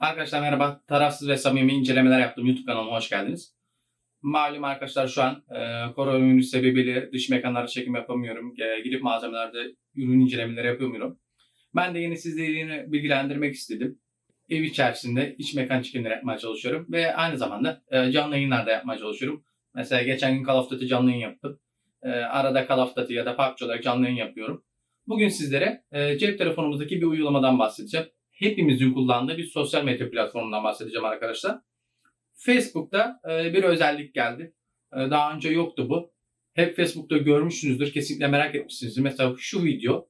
Arkadaşlar merhaba. Tarafsız ve samimi incelemeler yaptığım YouTube kanalıma hoş geldiniz. Malum arkadaşlar şu an e, koronavirüs sebebiyle dış mekanlarda çekim yapamıyorum. E, gidip mağazelerde ürün incelemeleri yapamıyorum. Ben de yine sizleri bilgilendirmek istedim. Ev içerisinde iç mekan çekimleri yapmaya çalışıyorum. Ve aynı zamanda e, canlı yayınlar da yapmaya çalışıyorum. Mesela geçen gün Call of Duty canlı yayın yaptım. E, arada Call of Duty ya da PUBG olarak canlı yayın yapıyorum. Bugün sizlere e, cep telefonumuzdaki bir uygulamadan bahsedeceğim hepimizin kullandığı bir sosyal medya platformundan bahsedeceğim arkadaşlar. Facebook'ta e, bir özellik geldi. E, daha önce yoktu bu. Hep Facebook'ta görmüşsünüzdür. Kesinlikle merak etmişsinizdir. Mesela şu video.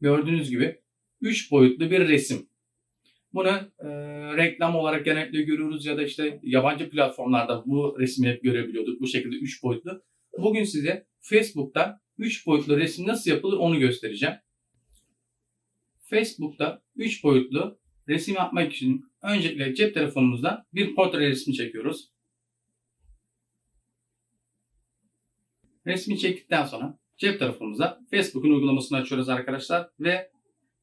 Gördüğünüz gibi 3 boyutlu bir resim. Bunu e, reklam olarak genellikle görüyoruz ya da işte yabancı platformlarda bu resmi hep görebiliyorduk. Bu şekilde 3 boyutlu. Bugün size Facebook'ta 3 boyutlu resim nasıl yapılır onu göstereceğim. Facebook'ta 3 boyutlu resim yapmak için öncelikle cep telefonumuzdan bir portre resmi çekiyoruz. Resmi çektikten sonra cep telefonumuza Facebook'un uygulamasını açıyoruz arkadaşlar ve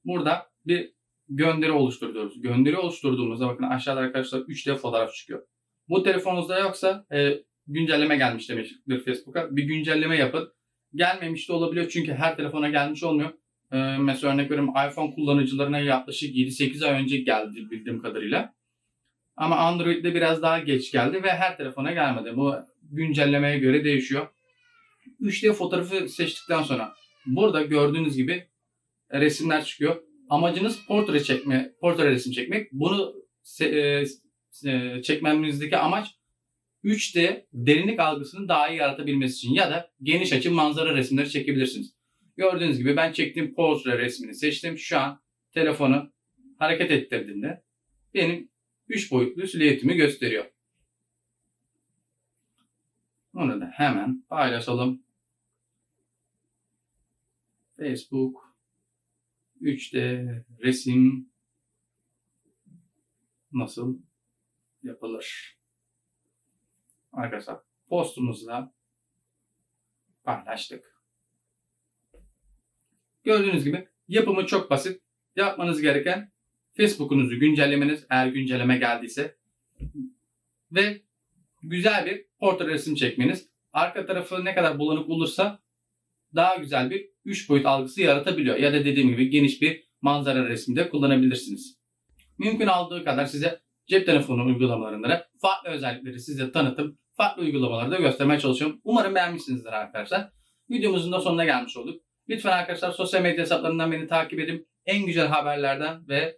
burada bir gönderi oluşturuyoruz. Gönderi oluşturduğumuzda bakın aşağıda arkadaşlar 3D fotoğraf çıkıyor. Bu telefonunuzda yoksa e, güncelleme gelmiş demektir Facebook'a. Bir güncelleme yapın. Gelmemiş de olabiliyor çünkü her telefona gelmiş olmuyor. Ee, mesela örnek veriyorum iPhone kullanıcılarına yaklaşık 7-8 ay önce geldi bildiğim kadarıyla. Ama Android'de biraz daha geç geldi ve her telefona gelmedi. Bu güncellemeye göre değişiyor. 3D fotoğrafı seçtikten sonra burada gördüğünüz gibi resimler çıkıyor. Amacınız portre çekme, portre resim çekmek. Bunu e, e, çekmemizdeki amaç 3D derinlik algısını daha iyi yaratabilmesi için ya da geniş açı manzara resimleri çekebilirsiniz. Gördüğünüz gibi ben çektiğim portre resmini seçtim. Şu an telefonu hareket ettirdiğinde benim 3 boyutlu silüetimi gösteriyor. Onu da hemen paylaşalım. Facebook 3D resim nasıl yapılır? Arkadaşlar postumuzda paylaştık. Gördüğünüz gibi yapımı çok basit. Yapmanız gereken Facebook'unuzu güncellemeniz eğer güncelleme geldiyse ve güzel bir portre resim çekmeniz. Arka tarafı ne kadar bulanık olursa daha güzel bir 3 boyut algısı yaratabiliyor. Ya da dediğim gibi geniş bir manzara resmi kullanabilirsiniz. Mümkün olduğu kadar size cep telefonu uygulamalarında farklı özellikleri size tanıtıp farklı uygulamaları da göstermeye çalışıyorum. Umarım beğenmişsinizdir arkadaşlar. Videomuzun da sonuna gelmiş olduk. Lütfen arkadaşlar sosyal medya hesaplarından beni takip edin. En güzel haberlerden ve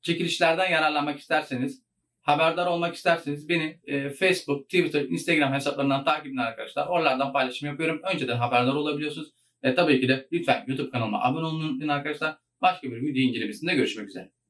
çekilişlerden yararlanmak isterseniz, haberdar olmak isterseniz beni e, Facebook, Twitter, Instagram hesaplarından takip edin arkadaşlar. Oralardan paylaşım yapıyorum. Önceden haberdar olabiliyorsunuz. Ve tabii ki de lütfen YouTube kanalıma abone unutmayın arkadaşlar. Başka bir video incelemesinde görüşmek üzere.